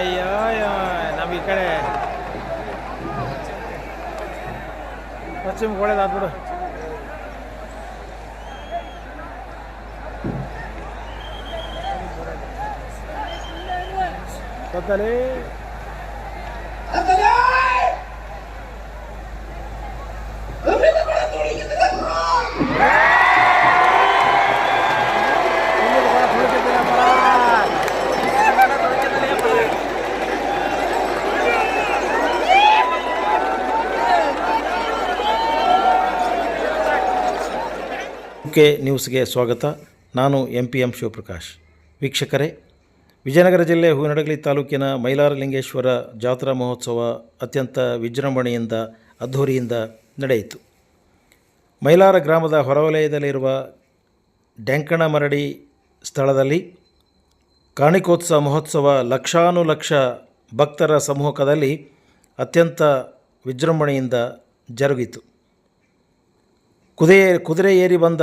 ಅಯ್ಯೋ ಅಯ್ಯೋ ನಮ್ ಈ ಕಡೆ ಪಶ್ಚಿಮ ಒಳ್ಳೇದಾದ್ ಬಿಡು ಕೆ ನ್ಯೂಸ್ಗೆ ಸ್ವಾಗತ. ನಾನು ಎಂ ಪಿ ಎಂ ಶಿವಪ್ರಕಾಶ್. ವೀಕ್ಷಕರೇ, ವಿಜಯನಗರ ಜಿಲ್ಲೆ ಹೂವಿನಡಗಲಿ ತಾಲೂಕಿನ ಮೈಲಾರಲಿಂಗೇಶ್ವರ ಜಾತ್ರಾ ಮಹೋತ್ಸವ ಅತ್ಯಂತ ವಿಜೃಂಭಣೆಯಿಂದ, ಅದ್ಧೂರಿಯಿಂದ ನಡೆಯಿತು. ಮೈಲಾರ ಗ್ರಾಮದ ಹೊರವಲಯದಲ್ಲಿರುವ ಡೆಂಕಣ ಮರಡಿ ಸ್ಥಳದಲ್ಲಿ ಕಾಣಿಕೋತ್ಸವ ಮಹೋತ್ಸವ ಲಕ್ಷಾನುಲಕ್ಷ ಭಕ್ತರ ಸಮ್ಮುಖದಲ್ಲಿ ಅತ್ಯಂತ ವಿಜೃಂಭಣೆಯಿಂದ ಜರುಗಿತು. ಕುದುರೆ ಕುದುರೆ ಏರಿ ಬಂದ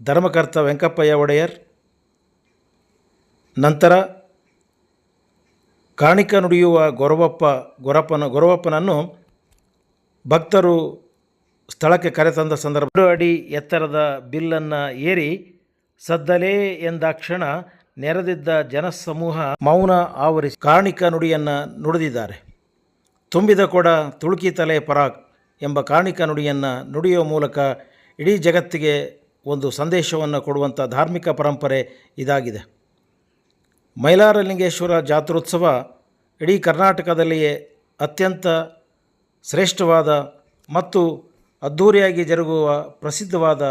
ಧರ್ಮಕರ್ತ ವೆಂಕಪ್ಪಯ್ಯ ಒಡೆಯರ್, ನಂತರ ಕಾಣಿಕ ನುಡಿಯುವ ಗೊರವಪ್ಪ, ಗೊರಪ್ಪನ, ಗೊರವಪ್ಪನನ್ನು ಭಕ್ತರು ಸ್ಥಳಕ್ಕೆ ಕರೆತಂದ ಸಂದರ್ಭ. ಅಡಿ ಎತ್ತರದ ಬಿಲ್ಲನ್ನು ಏರಿ ಸದ್ದಲೇ ಎಂದಾಕ್ಷಣ ನೆರೆದಿದ್ದ ಜನಸಮೂಹ ಮೌನ ಆವರಿಸಿ ಕಾಣಿಕ ನುಡಿಯನ್ನು ನುಡಿದಿದ್ದಾರೆ. ತುಂಬಿದ ಕೊಡ ತುಳುಕಿ ತಲೆ ಪರಾಗ್ ಎಂಬ ಕಾರ್ಣಿಕ ನುಡಿಯನ್ನು ನುಡಿಯುವ ಮೂಲಕ ಇಡೀ ಜಗತ್ತಿಗೆ ಒಂದು ಸಂದೇಶವನ್ನು ಕೊಡುವಂಥ ಧಾರ್ಮಿಕ ಪರಂಪರೆ ಇದಾಗಿದೆ. ಮೈಲಾರಲಿಂಗೇಶ್ವರ ಜಾತ್ರೋತ್ಸವ ಇಡೀ ಕರ್ನಾಟಕದಲ್ಲಿಯೇ ಅತ್ಯಂತ ಶ್ರೇಷ್ಠವಾದ ಮತ್ತು ಅದ್ಧೂರಿಯಾಗಿ ಜರುಗುವ ಪ್ರಸಿದ್ಧವಾದ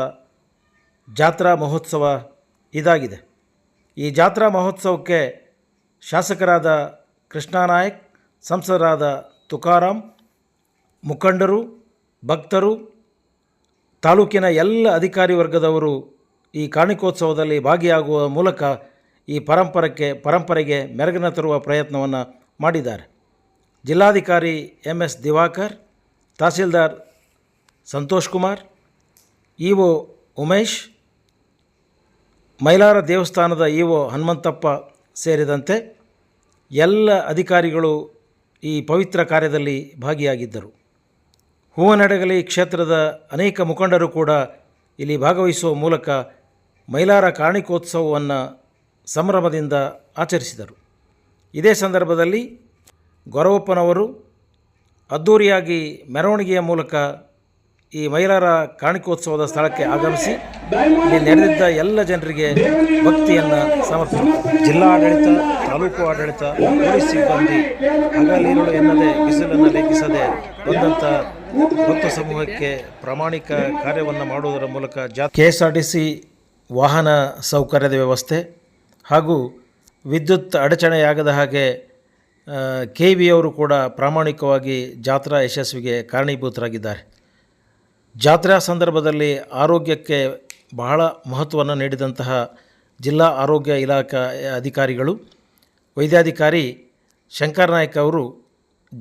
ಜಾತ್ರಾ ಮಹೋತ್ಸವ ಇದಾಗಿದೆ. ಈ ಜಾತ್ರಾ ಮಹೋತ್ಸವಕ್ಕೆ ಶಾಸಕರಾದ ಕೃಷ್ಣಾನಾಯಕ್ ಸಂಸದರಾದ ತುಕಾರಾಮ್ ಮುಖಂಡರು, ಭಕ್ತರು, ತಾಲೂಕಿನ ಎಲ್ಲ ಅಧಿಕಾರಿ ವರ್ಗದವರು ಈ ಕಾಣಿಕೋತ್ಸವದಲ್ಲಿ ಭಾಗಿಯಾಗುವ ಮೂಲಕ ಈ ಪರಂಪರಕ್ಕೆ, ಪರಂಪರೆಗೆ ಮೆರಗಿನ ತರುವ ಪ್ರಯತ್ನವನ್ನು ಮಾಡಿದ್ದಾರೆ. ಜಿಲ್ಲಾಧಿಕಾರಿ M S Diwakar, tahsildar Santosh Kumar E O Umesh, Mailara ದೇವಸ್ಥಾನದ ಇ ಒ ಹನುಮಂತಪ್ಪ ಸೇರಿದಂತೆ ಎಲ್ಲ ಅಧಿಕಾರಿಗಳು ಈ ಪವಿತ್ರ ಕಾರ್ಯದಲ್ಲಿ ಭಾಗಿಯಾಗಿದ್ದರು. ಹೂವನಡಗಲಿ ಕ್ಷೇತ್ರದ ಅನೇಕ ಮುಖಂಡರು ಕೂಡ ಇಲ್ಲಿ ಭಾಗವಹಿಸುವ ಮೂಲಕ ಮೈಲಾರ ಕಾಣಿಕೋತ್ಸವವನ್ನು ಸಂಭ್ರಮದಿಂದ ಆಚರಿಸಿದರು. ಇದೇ ಸಂದರ್ಭದಲ್ಲಿ ಗೊರವಪ್ಪನವರು ಅದ್ಧೂರಿಯಾಗಿ ಮೆರವಣಿಗೆಯ ಮೂಲಕ ಈ ಮೈಲಾರ ಕಾಣಿಕೋತ್ಸವದ ಸ್ಥಳಕ್ಕೆ ಆಗಮಿಸಿ ಇಲ್ಲಿ ನೆರೆದಿದ್ದ ಎಲ್ಲ ಜನರಿಗೆ ಭಕ್ತಿಯನ್ನು ಸಮರ್ಪಿಸಿದರು. ಜಿಲ್ಲಾಡಳಿತ, ತಾಲೂಕು ಆಡಳಿತ ಪೊಲೀಸ್ ಸಿಬ್ಬಂದಿ ಹಗಲಿರುಳು ಎನ್ನದೇ, ಬಿಸಿಲನ್ನು ಲೆಕ್ಕಿಸದೆ ಬಂದಂಥ ಭಕ್ತ ಸಮೂಹಕ್ಕೆ ಪ್ರಾಮಾಣಿಕ ಕಾರ್ಯವನ್ನು ಮಾಡುವುದರ ಮೂಲಕ ಜಾ K S R T C ವಾಹನ ಸೌಕರ್ಯದ ವ್ಯವಸ್ಥೆ ಹಾಗೂ ವಿದ್ಯುತ್ ಅಡಚಣೆಯಾಗದ ಹಾಗೆ ಕೆ ವಿಯವರು ಕೂಡ ಪ್ರಾಮಾಣಿಕವಾಗಿ ಜಾತ್ರಾ ಯಶಸ್ವಿಗೆ ಕಾರಣೀಭೂತರಾಗಿದ್ದಾರೆ. ಜಾತ್ರಾ ಸಂದರ್ಭದಲ್ಲಿ ಆರೋಗ್ಯಕ್ಕೆ ಬಹಳ ಮಹತ್ವವನ್ನು ನೀಡಿದಂತಹ ಜಿಲ್ಲಾ ಆರೋಗ್ಯ ಇಲಾಖಾ ಅಧಿಕಾರಿಗಳು ವೈದ್ಯಾಧಿಕಾರಿ ಶಂಕರ್ ನಾಯ್ಕ ಅವರು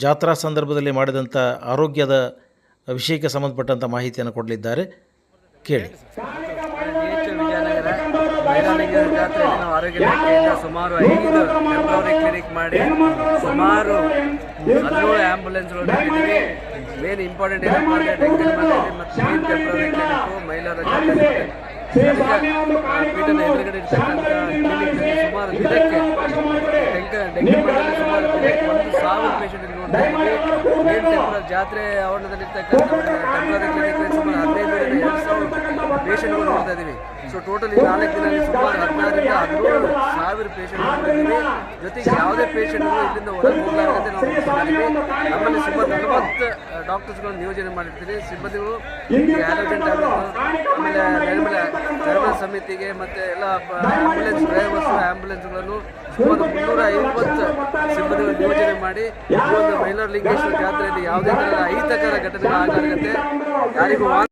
ಜಾತ್ರಾ ಸಂದರ್ಭದಲ್ಲಿ ಮಾಡಿದಂಥ ಆರೋಗ್ಯದ ವಿಷಯಕ್ಕೆ ಸಂಬಂಧಪಟ್ಟಂಥ ಮಾಹಿತಿಯನ್ನು ಕೊಡಲಿದ್ದಾರೆ. ಕೇಳಿ. ನಾವು ಆರೋಗ್ಯ ಸುಮಾರು ಐದು ಕ್ಲಿನಿಕ್ ಮಾಡಿ ಸುಮಾರು ಹದಿನೇಳು ಆ್ಯಂಬುಲೆನ್ಸ್ಗಳು ಮೇನ್ ಇಂಪಾರ್ಟೆಂಟ್ ಏನಪ್ಪ ಅಂದರೆ ಮೈಲಾರ ಜಾತ್ರೆ. ಎದುರುಗಡೆ ಇರ್ತಕ್ಕಂಥ ಸುಮಾರು ದಿನಕ್ಕೆ ಡೆಂಗ ಡೆಂಗಿ ಸುಮಾರು ದಿನಕ್ಕೆ ಒಂದು ಸಾವಿರ ಪೇಷಂಟ್ ಜಾತ್ರೆ ಆವರಣದಲ್ಲಿ ಟೆಂಪ್ರವರಿ ಕ್ಲಿನಿಕ್ ಸುಮಾರು ಹದಿನೈದರಿಂದ ಎರಡು ಸಾವಿರ ಪೇಷಂಟ್ಗಳು ನೋಡ್ತಾ ಇದ್ದೀವಿ. ಸೊ ಟೋಟಲಿ ನಾಲ್ಕು ದಿನದಲ್ಲಿ ಸುಮಾರು ಹದಿನಾರರಿಂದ ಹದಿನೇಳು ಸಾವಿರ ಪೇಷಂಟ್ ಜೊತೆಗೆ ಯಾವುದೇ ಪೇಷಂಟ್ಗಳು ಇಲ್ಲಿಂದ ಹೊರಗೆ ಹೋಗಲಾರದಂತೆ ನಾವು ನಮ್ಮಲ್ಲಿ ಸುಮಾರು ನಲವತ್ತು ಡಾಕ್ಟರ್ಸ್ಗಳನ್ನು ನಿಯೋಜನೆ ಮಾಡಿರ್ತೀರಿ ಸಿಬ್ಬಂದಿಗಳು ಆಮೇಲೆ ಸಮಿತಿಗೆ ಮತ್ತೆ ಎಲ್ಲ ಆಂಬುಲೆನ್ಸ್ ಡ್ರೈವರ್ಸ್ ಆ್ಯಂಬುಲೆನ್ಸ್ಗಳನ್ನು ಸುಮಾರು ಮುನ್ನೂರ ಐವತ್ತು ಸಿಬ್ಬಂದಿಗಳು ನಿಯೋಜನೆ ಮಾಡಿ ಒಂದು ಮೈಲಾರ ಲಿಂಗೇಶ್ವರ ಜಾತ್ರೆಯಲ್ಲಿ ಯಾವುದೇ ಥರದ ಅಹಿತಕರ ಘಟನೆಗಳು ಆಗಲಾಗತ್ತೆ ಯಾರಿಗೂ